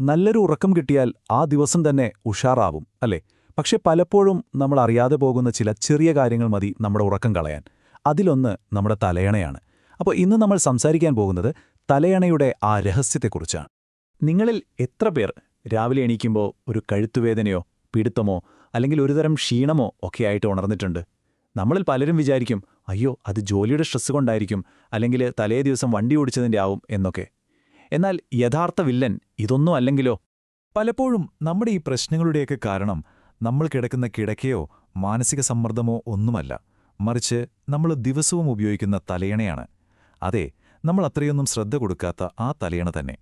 നല്ലൊരു ഉറക്കം കിട്ടിയാൽ ആ ദിവസം തന്നെ ഉഷാറാവും അല്ലേ? പക്ഷെ പലപ്പോഴും നമ്മൾ അറിയാതെ പോകുന്ന ചില ചെറിയ കാര്യങ്ങൾ മതി നമ്മുടെ ഉറക്കം കളയാൻ. അതിലൊന്ന് നമ്മുടെ തലയണയാണ്. അപ്പോൾ ഇന്ന് നമ്മൾ സംസാരിക്കാൻ പോകുന്നത് തലയണയുടെ ആ രഹസ്യത്തെക്കുറിച്ചാണ്. നിങ്ങളിൽ എത്ര പേർ രാവിലെ എണീക്കുമ്പോൾ ഒരു കഴുത്തുവേദനയോ പിടുത്തമോ അല്ലെങ്കിൽ ഒരുതരം ക്ഷീണമോ ഒക്കെ ആയിട്ട് ഉണർന്നിട്ടുണ്ട്? നമ്മളിൽ പലരും വിചാരിക്കും അയ്യോ അത് ജോലിയുടെ സ്ട്രെസ് കൊണ്ടായിരിക്കും അല്ലെങ്കിൽ തലേ ദിവസം വണ്ടി ഓടിച്ചതിന്റെ ആവും എന്നൊക്കെ. എന്നാൽ യഥാർത്ഥ വില്ലൻ ഇതൊന്നും അല്ലെങ്കിലോ? പലപ്പോഴും നമ്മുടെ ഈ പ്രശ്നങ്ങളുടെയൊക്കെ കാരണം നമ്മൾ കിടക്കുന്ന കിടക്കയോ മാനസിക സമ്മർദ്ദമോ ഒന്നുമല്ല. മറിച്ച് നമ്മൾ ദിവസവും ഉപയോഗിക്കുന്ന തലയണയാണ്. അതെ നമ്മൾ അത്രയൊന്നും ശ്രദ്ധ കൊടുക്കാത്ത ആ തലയണ തന്നെ.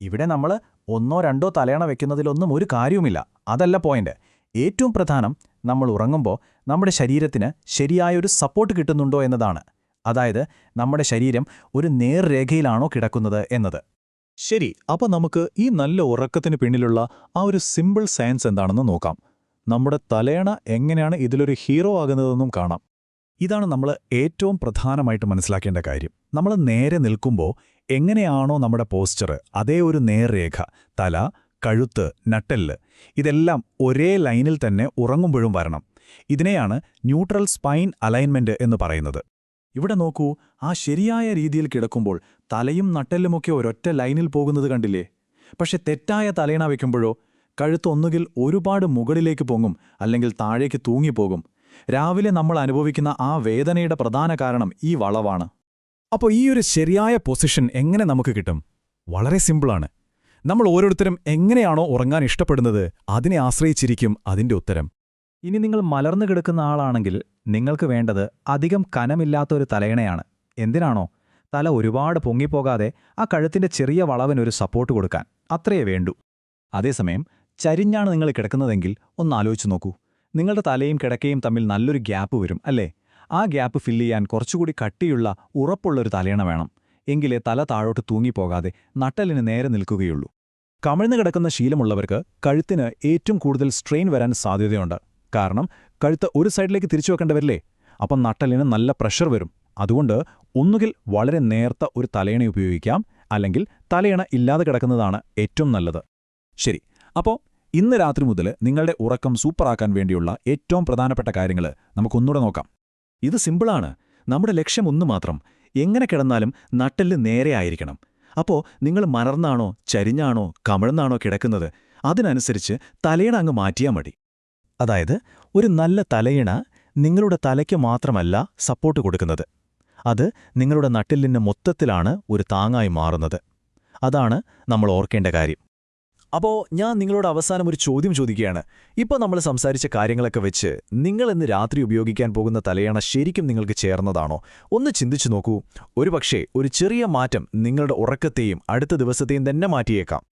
ഇവിടെ നമ്മൾ ഒന്നോ രണ്ടോ തലയണ വെക്കുന്നതിലൊന്നും ഒരു കാര്യവുമില്ല. അതല്ല പോയിന്റ്. ഏറ്റവും പ്രധാനം നമ്മൾ ഉറങ്ങുമ്പോൾ നമ്മുടെ ശരീരത്തിന് ശരിയായൊരു സപ്പോർട്ട് കിട്ടുന്നുണ്ടോ എന്നതാണ്. അതായത് നമ്മുടെ ശരീരം ഒരു നേർരേഖയിലാണോ കിടക്കുന്നത് എന്നത്. ശരി അപ്പൊ നമുക്ക് ഈ നല്ല ഉറക്കത്തിന് പിന്നിലുള്ള ആ ഒരു സിമ്പിൾ സയൻസ് എന്താണെന്ന് നോക്കാം. നമ്മുടെ തലയണ എങ്ങനെയാണ് ഇതിലൊരു ഹീറോ ആകുന്നതെന്നും കാണാം. ഇതാണ് നമ്മൾ ഏറ്റവും പ്രധാനമായിട്ട് മനസ്സിലാക്കേണ്ട കാര്യം. നമ്മൾ നേരെ നിൽക്കുമ്പോൾ എങ്ങനെയാണോ നമ്മുടെ പോസ്റ്റർ അതേ ഒരു നേർരേഖ തല കഴുത്ത് നട്ടെല്ല് ഇതെല്ലാം ഒരേ ലൈനിൽ തന്നെ ഉറങ്ങുമ്പോഴും വരണം. ഇതിനെയാണ് ന്യൂട്രൽ സ്പൈൻ അലൈൻമെന്റ് എന്ന് പറയുന്നത്. ഇവിടെ നോക്കൂ ആ ശരിയായ രീതിയിൽ കിടക്കുമ്പോൾ തലയും നട്ടെല്ലുമൊക്കെ ഒരൊറ്റ ലൈനിൽ പോകുന്നത് കണ്ടില്ലേ? പക്ഷെ തെറ്റായ തലയണ വയ്ക്കുമ്പോഴോ കഴുത്ത് ഒന്നുകിൽ ഒരുപാട് മുകളിലേക്ക് പൊങ്ങും അല്ലെങ്കിൽ താഴേക്ക് തൂങ്ങിപ്പോകും. രാവിലെ നമ്മൾ അനുഭവിക്കുന്ന ആ വേദനയുടെ പ്രധാന കാരണം ഈ വളവാണ്. അപ്പോൾ ഈ ഒരു ശരിയായ പൊസിഷൻ എങ്ങനെ നമുക്ക് കിട്ടും? വളരെ സിമ്പിളാണ്. നമ്മൾ ഓരോരുത്തരും എങ്ങനെയാണോ ഉറങ്ങാൻ ഇഷ്ടപ്പെടുന്നത് അതിനെ ആശ്രയിച്ചിരിക്കും അതിന്റെ ഉത്തരം. ഇനി നിങ്ങൾ മലർന്നു കിടക്കുന്ന ആളാണെങ്കിൽ നിങ്ങൾക്ക് വേണ്ടത് അധികം കനമില്ലാത്ത ഒരു തലയിണയാണ്. എന്തിനാണോ? തല ഒരുപാട് പൊങ്ങിപ്പോകാതെ ആ കഴുത്തിന്റെ ചെറിയ വളവിനൊരു സപ്പോർട്ട് കൊടുക്കാൻ. അത്രയേ വേണ്ടൂ. അതേസമയം ചരിഞ്ഞാണ് നിങ്ങൾ കിടക്കുന്നതെങ്കിൽ ഒന്ന് ആലോചിച്ച് നോക്കൂ. നിങ്ങളുടെ തലയും കിടക്കയും തമ്മിൽ നല്ലൊരു ഗ്യാപ്പ് വരും അല്ലേ? ആ ഗ്യാപ്പ് ഫില്ല് ചെയ്യാൻ കുറച്ചുകൂടി കട്ടിയുള്ള ഉറപ്പുള്ളൊരു തലയണ വേണം. എങ്കിലേ തല താഴോട്ട് തൂങ്ങിപ്പോകാതെ നട്ടലിന് നേരെ നിൽക്കുകയുള്ളൂ. കമിഴ്ന്നു കിടക്കുന്ന ശീലമുള്ളവർക്ക് കഴുത്തിന് ഏറ്റവും കൂടുതൽ സ്ട്രെയിൻ വരാൻ സാധ്യതയുണ്ട്. കാരണം കഴുത്ത് ഒരു സൈഡിലേക്ക് തിരിച്ചു വെക്കേണ്ടി വരില്ലേ? അപ്പം നട്ടലിന് നല്ല പ്രഷർ വരും. അതുകൊണ്ട് ഒന്നുകിൽ വളരെ നേർത്ത ഒരു തലയണ ഉപയോഗിക്കാം അല്ലെങ്കിൽ തലയണ ഇല്ലാതെ കിടക്കുന്നതാണ് ഏറ്റവും നല്ലത്. ശരി അപ്പോൾ ഇന്ന് രാത്രി മുതൽ നിങ്ങളുടെ ഉറക്കം സൂപ്പറാക്കാൻ വേണ്ടിയുള്ള ഏറ്റവും പ്രധാനപ്പെട്ട കാര്യങ്ങൾ നമുക്കൊന്നുകൂടെ നോക്കാം. ഇത് സിമ്പിളാണ്. നമ്മുടെ ലക്ഷ്യം ഒന്നു മാത്രം. എങ്ങനെ കിടന്നാലും നട്ടെല്ല് നേരെ ആയിരിക്കണം. അപ്പോ നിങ്ങൾ മലർന്നാണോ ചരിഞ്ഞാണോ കമിഴ്ന്നാണോ കിടക്കുന്നത്? അതിനനുസരിച്ച് തലയണ അങ്ങ് മാറ്റിയാൽ മതി. അതായത് ഒരു നല്ല തലയിണ നിങ്ങളുടെ തലയ്ക്ക് മാത്രമല്ല സപ്പോർട്ട് കൊടുക്കുന്നത്. അത് നിങ്ങളുടെ നട്ടിലിന് മൊത്തത്തിലാണ് ഒരു താങ്ങായി മാറുന്നത്. അതാണ് നമ്മൾ ഓർക്കേണ്ട കാര്യം. അപ്പോൾ ഞാൻ നിങ്ങളോട് അവസാനം ഒരു ചോദ്യം ചോദിക്കുകയാണ്. ഇപ്പോൾ നമ്മൾ സംസാരിച്ച കാര്യങ്ങളൊക്കെ വെച്ച് നിങ്ങൾ ഇന്ന് രാത്രി ഉപയോഗിക്കാൻ പോകുന്ന തലയണ ശരിക്കും നിങ്ങൾക്ക് ചേർന്നതാണോ? ഒന്ന് ചിന്തിച്ചു നോക്കൂ. ഒരുപക്ഷേ ഒരു ചെറിയ മാറ്റം നിങ്ങളുടെ ഉറക്കത്തെയും അടുത്ത ദിവസത്തെയും തന്നെ മാറ്റിയേക്കാം.